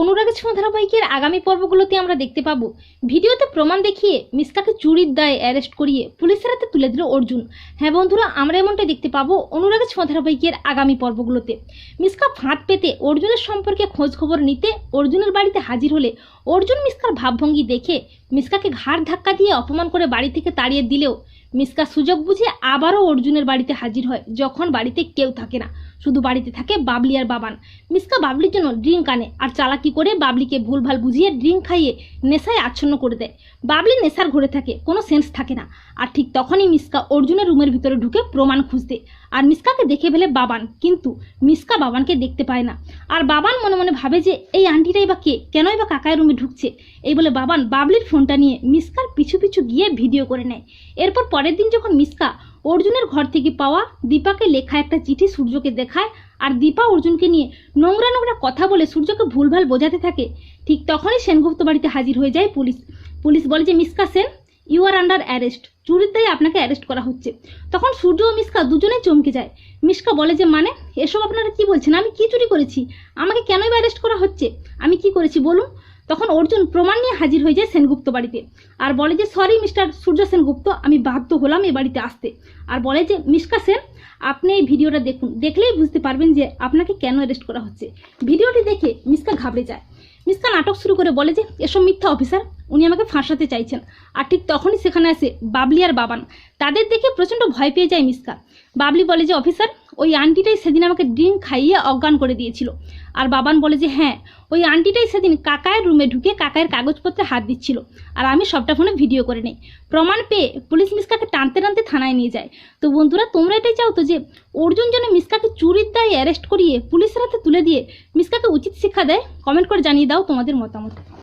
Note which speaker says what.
Speaker 1: অনুরাগের ছোঁয়া ধারাবাহিকের আগামী পর্বগুলোতে আমরা দেখতে পাবো। ভিডিওতে প্রমাণ দেখিয়ে মিসকাকে চুরির দায়ে অ্যারেস্ট করিয়ে পুলিশের হাতে তুলে দিল অর্জুন। হ্যাঁ বন্ধুরা, আমরা এমনটাই দেখতে পাবো অনুরাগের ছোঁয়া ধারাবাহিকের আগামী পর্বগুলোতে। মিসকা ফাঁদ পেতে অর্জুনের সম্পর্কে খোঁজ খবর নিতে অর্জুনের বাড়িতে হাজির হলে অর্জুন মিসকার ভাবভঙ্গি দেখে মিসকাকে ঘাড় ধাক্কা দিয়ে অপমান করে বাড়ি থেকে তাড়িয়ে দিলেও মিসকা সুযোগ বুঝে আবারও অর্জুনের বাড়িতে হাজির হয়, যখন বাড়িতে কেউ থাকে না। শুধু বাড়িতে থাকে বাবলি আর বাবান। মিসকা বাবলির জন্য ড্রিঙ্ক আনে, আর চালাকি করে বাবলিকে ভুলভাল বুঝিয়ে ড্রিঙ্ক খাইয়ে নেশায় আচ্ছন্ন করে দেয়। বাবলি নেশার ঘরে থাকে, কোনো সেন্স থাকে না। আর ঠিক তখনই মিসকা অর্জুনের রুমের ভিতরে ঢুকে প্রমাণ খুঁজতে। আর মিসকাকে দেখে ফেলে বাবান, কিন্তু মিসকা বাবানকে দেখতে পায় না। আর বাবান মনে মনে ভাবে যে, এই আন্টিটাই বা কে? কেনই বা কাকায় রুমে ঢুকছে? এই বলে বাবান বাবলির ফোনটা নিয়ে মিসকার পিছু পিছু গিয়ে ভিডিও করে নেয়। এরপর পরের দিন যখন মিসকা অর্জুনের ঘর থেকে পাওয়া দীপাকে লেখা একটা চিঠি সূর্যকে দেখায়, আর দীপা অর্জুনকে নিয়ে নোংরা নোংরা কথা বলে সূর্যকে ভুলভাল বোঝাতে থাকে। ঠিক তখনই সেনগুপ্ত বাড়িতে হাজির হয়ে যায় পুলিশ। পুলিশ বলে যে, Mishka Sen you are under arrest চুরির দায়ে আপনাকে অ্যারেস্ট করা হচ্ছে। তখন সূর্য ও মিসকা দুজনেই চমকে যায়। মিসকা বলে যে মানে এসব আপনারা কি বলছেন? আমি কি চুরি করেছি? আমাকে কেনই বা অ্যারেস্ট করা হচ্ছে? আমি কি করেছি বলুন? তখন অর্জুন প্রমাণ নিয়ে হাজির হয়ে যায় সেনগুপ্ত বাড়িতে। আর বলে যে সরি মিস্টার সূর্য সেনগুপ্ত, আমি বাধ্য হলাম এ বাড়িতে আসতে। আর বলে যে মিসকা সেন, আপনি এই ভিডিওটা দেখুন। দেখলেই বুঝতে পারবেন যে, আপনাকে কেন অ্যারেস্ট করা হচ্ছে। ভিডিওটি দেখে মিসকা ঘাবড়ে যায়। মিসকা নাটক শুরু করে বলে যে, এসব মিথ্যা অফিসার উনি আমাকে ফাঁসাতে চাইছেন। আর ঠিক তখনই সেখানে আসে বাবলি আর বাবান। তাদের দেখে প্রচণ্ড ভয় পেয়ে যায় মিসকা বাবলি বলে যে, অফিসার, ওই আন্টিটাই সেদিন আমাকে ড্রিঙ্ক খাইয়ে অজ্ঞান করে দিয়েছিল। আর বাবান বলে যে হ্যাঁ ওই আন্টিটাই সেদিন কাকায়ের রুমে ঢুকে কাকায়ের কাগজপত্রে হাত দিচ্ছিল। আর আমি সবটা ফোনে ভিডিও করে নেই। প্রমাণ পেয়ে পুলিশ মিসকাকে টানতে টানতে থানায় নিয়ে যায়। তো বন্ধুরা, তোমরা এটাই চাও তো যে, অর্জুন যেন মিসকাকে চুরির দায়ে অ্যারেস্ট করিয়ে পুলিশের হাতে তুলে দিয়ে মিসকাকে উচিত শিক্ষা দেয়? কমেন্ট করে জানিয়ে দাও তোমাদের মতামত।